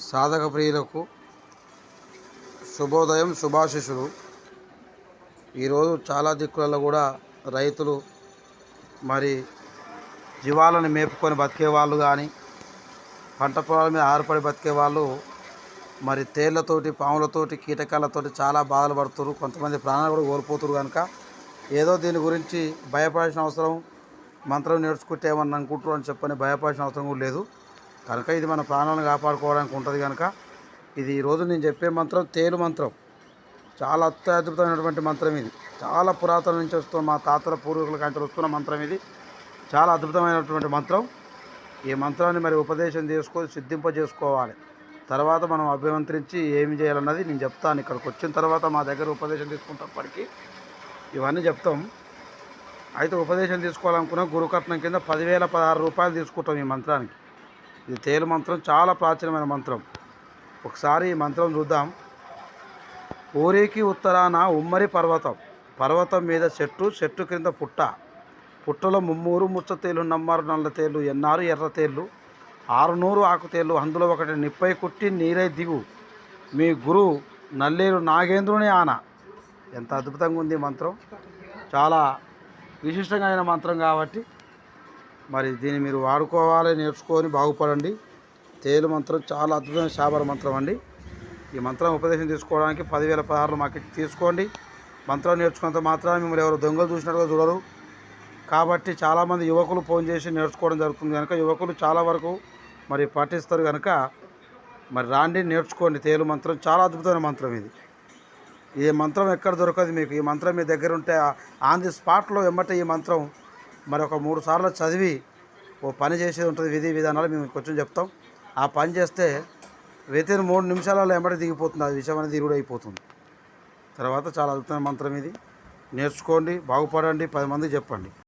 సాధక ప్రియులకు శుభోదయం శుభాశిషులు. ఈరోజు చాలా దిక్కులలో కూడా రైతులు మరి జీవాలను మేపుకొని బతికే వాళ్ళు కానీ పంట పొలాల మీద ఆరపడి బతికే వాళ్ళు మరి తేళ్ళతోటి పాములతోటి కీటకాలతోటి చాలా బాధలు పడుతున్నారు కొంతమంది ప్రాణాలు కూడా కోల్పోతున్నారు కనుక ఏదో దీని గురించి భయపడాల్సిన అవసరం మంత్రం నేర్చుకుంటే ఏమన్నా అనుకుంటారు అని చెప్పని భయపడాల్సిన అవసరం కూడా లేదు. కనుక ఇది మన ప్రాణాలను కాపాడుకోవడానికి ఉంటుంది కనుక ఇది ఈరోజు నేను చెప్పే మంత్రం తేలు మంత్రం. చాలా అత్యద్భుతమైనటువంటి మంత్రం ఇది. చాలా పురాతన నుంచి వస్తున్న మా తాతల పూర్వీకుల కంటే వస్తున్న మంత్రం ఇది. చాలా అద్భుతమైనటువంటి మంత్రం. ఈ మంత్రాన్ని మరి ఉపదేశం చేసుకొని సిద్ధింప చేసుకోవాలి తర్వాత మనం అభిమంత్రించి ఏమి చేయాలన్నది నేను చెప్తాను. ఇక్కడికి వచ్చిన తర్వాత మా దగ్గర ఉపదేశం తీసుకుంటప్పటికీ ఇవన్నీ చెప్తాం. అయితే ఉపదేశం తీసుకోవాలనుకున్న గురుకట్నం కింద పదివేల పదహారు రూపాయలు తీసుకుంటాం ఈ మంత్రానికి. ఇది తేలు మంత్రం చాలా ప్రాచీనమైన మంత్రం. ఒకసారి ఈ మంత్రం చూద్దాం. ఊరికి ఉత్తరాన ఉమ్మరి పర్వతం. పర్వతం మీద చెట్టు చెట్టు క్రింద పుట్ట. పుట్టలో ముమ్మూరు ముచ్చ తేలు నమ్మారు నల్ల తేలు ఎన్నారు ఎర్ర తేళ్ళు ఆరునూరు ఆకు తేళ్ళు అందులో ఒకటి నిప్పై కుట్టి నీరై దిగు. మీ గురు నల్లేరు నాగేంద్రుని ఆన. ఎంత అద్భుతంగా ఉంది మంత్రం. చాలా విశిష్టమైన మంత్రం కాబట్టి మరి దీన్ని మీరు వాడుకోవాలి నేర్చుకొని బాగుపడండి. తేలు మంత్రం చాలా అద్భుతమైన శాబర మంత్రం అండి. ఈ మంత్రం ఉపదేశం తీసుకోవడానికి పదివేల పదహారులు మాకు తీసుకోండి. మంత్రం నేర్చుకున్నంత మాత్రాన మిమ్మల్ని ఎవరు దొంగలు చూసినట్టుగా చూడరు. కాబట్టి చాలామంది యువకులు ఫోన్ చేసి నేర్చుకోవడం జరుగుతుంది కనుక యువకులు చాలా వరకు మరి పాటిస్తారు కనుక మరి రాండి నేర్చుకోండి. తేలు మంత్రం చాలా అద్భుతమైన మంత్రం ఇది. ఈ మంత్రం ఎక్కడ దొరకదు మీకు. ఈ మంత్రం మీ దగ్గర ఉంటే ఆన్ ది స్పాట్లో వెంబట ఈ మంత్రం మరి ఒక మూడు సార్లు చదివి ఓ పని చేసేది ఉంటుంది విధి విధానాలు మేము కొంచెం చెప్తాం. ఆ పని చేస్తే వితిన్ మూడు నిమిషాలలో వెంబడి దిగిపోతుంది అది విషయం అనేది ఇరుడైపోతుంది అయిపోతుంది. తర్వాత చాలా అద్భుతమైన మంత్రం ఇది. నేర్చుకోండి బాగుపడండి పది మందికి చెప్పండి.